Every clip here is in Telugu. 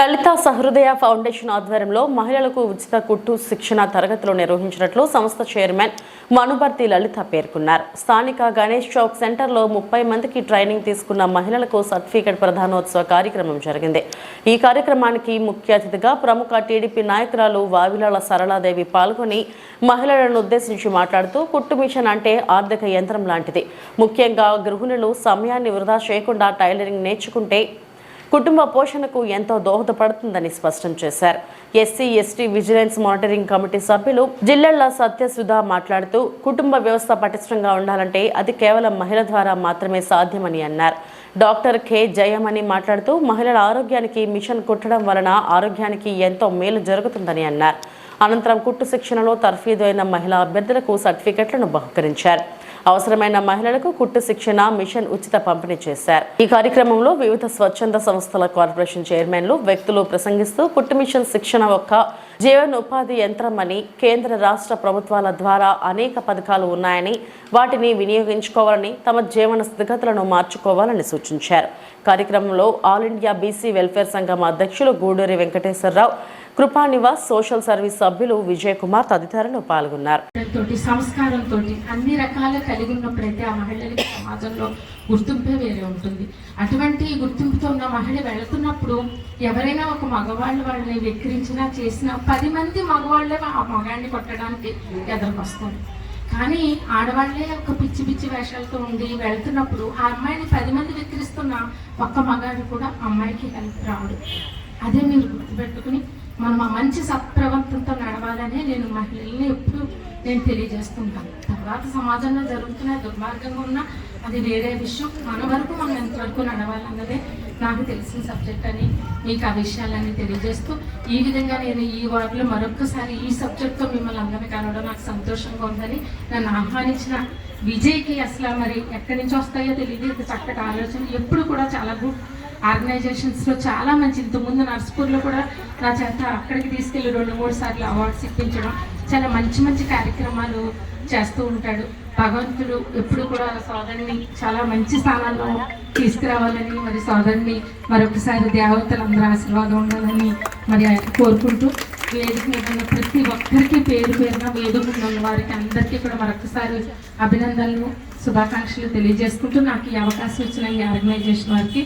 లలిత సహృదయ ఫౌండేషన్ ఆధ్వర్యంలో మహిళలకు ఉచిత కుట్టు శిక్షణ తరగతులు నిర్వహించినట్లు సంస్థ చైర్మన్ మనుబర్తి లలిత పేర్కొన్నారు. స్థానిక గణేష్ చౌక్ సెంటర్లో ముప్పై మందికి ట్రైనింగ్ తీసుకున్న మహిళలకు సర్టిఫికెట్ ప్రధానోత్సవ కార్యక్రమం జరిగింది. ఈ కార్యక్రమానికి ముఖ్య అతిథిగా ప్రముఖ టీడీపీ నాయకురాలు వావిలాల సరళాదేవి పాల్గొని మహిళలను ఉద్దేశించి మాట్లాడుతూ కుట్టు మిషన్ అంటే ఆర్థిక యంత్రం లాంటిది. ముఖ్యంగా గృహిణులు సమయాన్ని వృధా చేయకుండా టైలరింగ్ నేర్చుకుంటే కుటుంబ పోషణకు ఎంతో దోహదపడుతుందని స్పష్టం చేశారు. SC ST vigilance monitoring committee సభ్యులు జిల్లెళ్ళ సత్యసుధ మాట్లాడుతూ కుటుంబ వ్యవస్థ పటిష్టంగా ఉండాలంటే అది కేవలం మహిళ ద్వారా మాత్రమే సాధ్యమని అన్నారు. Doctor K. జయమణి మాట్లాడుతూ మహిళల ఆరోగ్యానికి మిషన్ కుట్టడం వలన ఆరోగ్యానికి ఎంతో మేలు జరుగుతుందని అన్నారు. అనంతరం కుట్టు శిక్షణలో తర్ఫీదు అయిన మహిళా అభ్యర్థులకు సర్టిఫికెట్లను బహుకరించారు. అవసరమైన మహిళలకు కుట్టు శిక్షణ మిషన్ ఉచిత పంపిణీ చేశారు. ఈ కార్యక్రమంలో వివిధ స్వచ్ఛంద సంస్థల కార్పొరేషన్ చైర్మన్లు వ్యక్తులు ప్రసంగిస్తూ కుట్టు మిషన్ శిక్షణ యొక్క జీవనోపాధి యంత్రం అని కేంద్ర రాష్ట్ర ప్రభుత్వాల ద్వారా అనేక పథకాలు ఉన్నాయని వాటిని వినియోగించుకోవాలని తమ జీవన స్థితిగతులను మార్చుకోవాలని సూచించారు. కార్యక్రమంలో ఆల్ ఇండియా బీసీ వెల్ఫేర్ సంఘం అధ్యక్షులు గూడూరి వెంకటేశ్వరరావు కృపానివాస్ సోషల్ సర్వీస్ సభ్యులు విజయ్ కుమార్ తదితరులు పాల్గొన్నారు. తోటి సంస్కారంతో అన్ని రకాల కలిగి ఉన్నప్పుడైతే ఆ మహిళలకి సమాజంలో గుర్తింపే వేరే ఉంటుంది. అటువంటి గుర్తింపుతో ఉన్న మహిళ వెళుతున్నప్పుడు ఎవరైనా ఒక మగవాళ్ళు వాళ్ళని వెక్కిరించినా చేసినా పది మంది మగవాళ్ళే ఆ మగాన్ని కొట్టడానికి ఎదురుకొస్తారు. కానీ ఆడవాళ్ళే ఒక పిచ్చి పిచ్చి వేషాలతో ఉండి వెళ్తున్నప్పుడు ఆ అమ్మాయిని పది మంది వెక్కిరిస్తున్న ఒక్క మగాడు కూడా అమ్మాయికి హెల్ప్ రాడు. అదే మీరు గుర్తుపెట్టుకుని మనం ఆ మంచి సత్ప్రవర్తనతో నడవాలనే నేను మహిళల్ని ఎప్పుడు నేను తెలియజేస్తున్నాను తర్వాత సమాజంలో జరుగుతున్న దుర్మార్గంగా ఉన్న అది వేరే విషయం. మన వరకు మనం ఎంతవరకు నడవాలన్నదే నాకు తెలిసిన సబ్జెక్ట్ అని మీకు ఆ విషయాలన్నీ తెలియజేస్తూ ఈ విధంగా నేను ఈ వార్డులో మరొకసారి ఈ సబ్జెక్ట్తో మిమ్మల్ని అందరినీ కలవడం నాకు సంతోషంగా ఉందని నన్ను ఆహ్వానించిన విజయ్కి అసలు మరి ఎక్కడి నుంచి వస్తాయో తెలియదు. ఇది చక్కటి ఆలోచన. ఎప్పుడు కూడా చాలా గుడ్ ఆర్గనైజేషన్స్లో చాలా మంచి ఇంతకుముందు నర్స్పూర్లో కూడా నా చేత అక్కడికి తీసుకెళ్ళి రెండు మూడు సార్లు అవార్డ్స్ ఇప్పించడం చాలా మంచి మంచి కార్యక్రమాలు చేస్తూ ఉంటాడు. భగవంతుడు ఎప్పుడు కూడా సోదరుని చాలా మంచి స్థానాల్లో తీసుకురావాలని మరి సోదరుని మరొకసారి దేవతలందరూ ఆశీర్వాదం ఉండాలని మరి కోరుకుంటూ వేదిక మీద ఉన్న ప్రతి ఒక్కరికి పేరు పేరున వేదిక ఉన్న వారికి అందరికీ కూడా మరొకసారి అభినందనలు శుభాకాంక్షలు తెలియజేసుకుంటూ నాకు ఈ అవకాశం ఇచ్చిన ఈ ఆర్గనైజేషన్ వారికి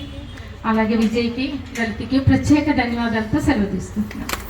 అలాగే విజయ్కి లలితకి ప్రత్యేక ధన్యవాదాలతో సెలవు తీసుకుంటున్నాను.